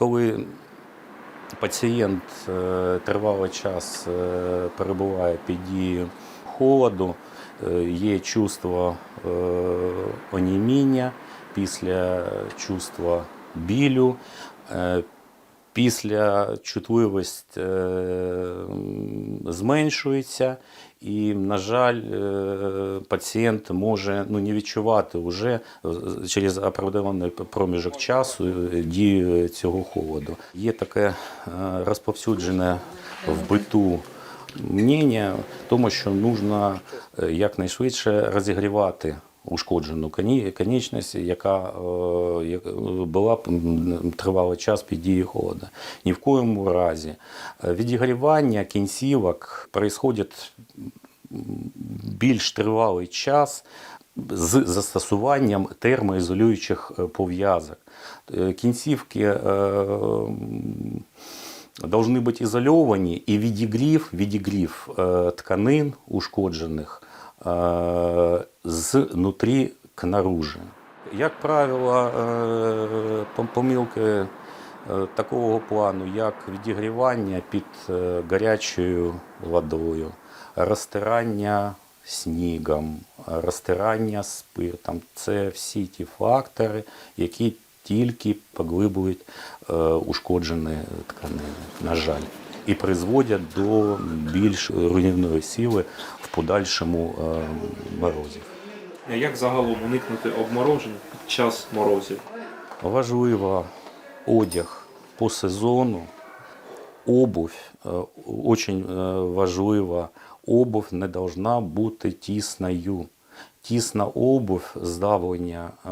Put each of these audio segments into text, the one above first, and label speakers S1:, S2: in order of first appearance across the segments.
S1: коли пацієнт е, тривалий час е, перебуває під дією холоду, е, є чувство оніміння, після чувства білю, після чутливість зменшується, і, на жаль, е, пацієнт може ну, не відчувати вже е, через оправданий проміжок часу е, дію цього холоду. Є таке розповсюджене в биту мнення, тому що потрібно якнайшвидше розігрівати ушкоджену конечність, яка е, була тривалий час під дією холоду. Ні в коєму разі. Е, Відігрівання кінцівок происходить більш тривалий час з застосуванням термоізолюючих е, пов'язок. Кінцівки е, должны бути ізольовані і відігрів, відігрів тканин ушкоджених знутрі к наружі. Як правило, е, помилки е, такого плану, як відігрівання під е, гарячою водою, розтирання снігом, розтирання спиртом це всі ті фактори, які тільки поглиблюють е, ушкоджені тканини, на жаль, і призводять до більш руйнівної сили в подальшому е, морозів.
S2: Як загалом уникнути обморожень під час морозів?
S1: Важливо одяг по сезону, обувь, е, очень е, обувь не должна бути тісною. Тісна обувь, здавлення е,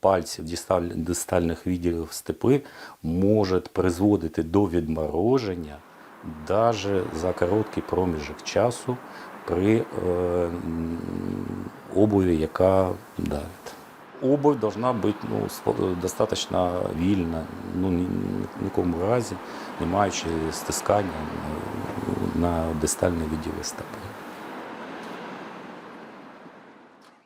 S1: пальців дисталь- дистальних відділів степи може призводити до відмороження навіть за короткий проміжок часу при е, обуві, яка давить. Обувь должна бути ну, достатньо вільна, ну, ні, в нікому разі не маючи стискання на, на дистальні відділи стопи.